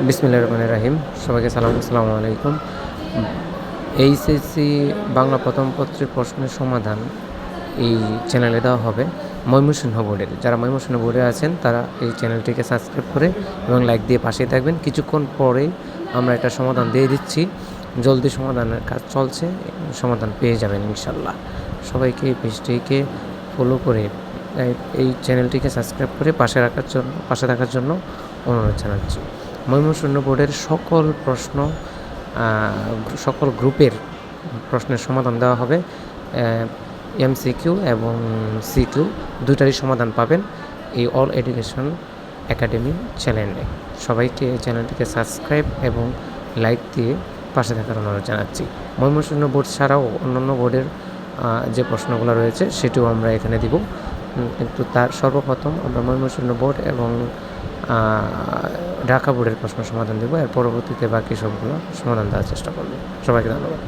বিসমিল্লা রহমান রাহিম। সবাইকে সালাম, আসসালামু আলাইকুম। এইচএসসি বাংলা প্রথম পত্রের প্রশ্নের সমাধান এই চ্যানেলে দেওয়া হবে। ময়মনসিংহ বোর্ডের। যারা ময়মনসিংহ বোর্ডে আছেন, তারা এই চ্যানেলটিকে সাবস্ক্রাইব করে এবং লাইক দিয়ে পাশেই থাকবেন। কিছুক্ষণ পরেই আমরা এটা সমাধান দিয়ে দিচ্ছি। জলদি সমাধানের কাজ চলছে, সমাধান পেয়ে যাবেন ইনশাল্লাহ সবাইকে এই পেজটিকে ফলো করে এই চ্যানেলটিকে সাবস্ক্রাইব করে পাশে রাখার জন্য পাশে থাকার জন্য অনুরোধ জানাচ্ছি। ময়মনসিংহ বোর্ডের সকল প্রশ্ন সকল গ্রুপের প্রশ্নের সমাধান দেওয়া হবে। এমসিকিউ এবং সি সিকিউ দুটারই সমাধান পাবেন এই অল এডুকেশন একাডেমি চ্যানেলে। সবাইকে চ্যানেলটিকে সাবস্ক্রাইব এবং লাইক দিয়ে পাশে থাকার অনুরোধ জানাচ্ছি। ময়মনসিংহ বোর্ড ছাড়াও অন্যান্য বোর্ডের যে প্রশ্নগুলো রয়েছে সেটিও আমরা এখানে দিব। কিন্তু তার সর্বপ্রথম আমরা ময়মনসিংহ বোর্ড এবং ঢাকা বোর্ডের প্রশ্ন সমাধান দেবো। এর পরবর্তীতে বাকি সবগুলো সমাধান দেওয়ার চেষ্টা করব। সবাইকে ধন্যবাদ।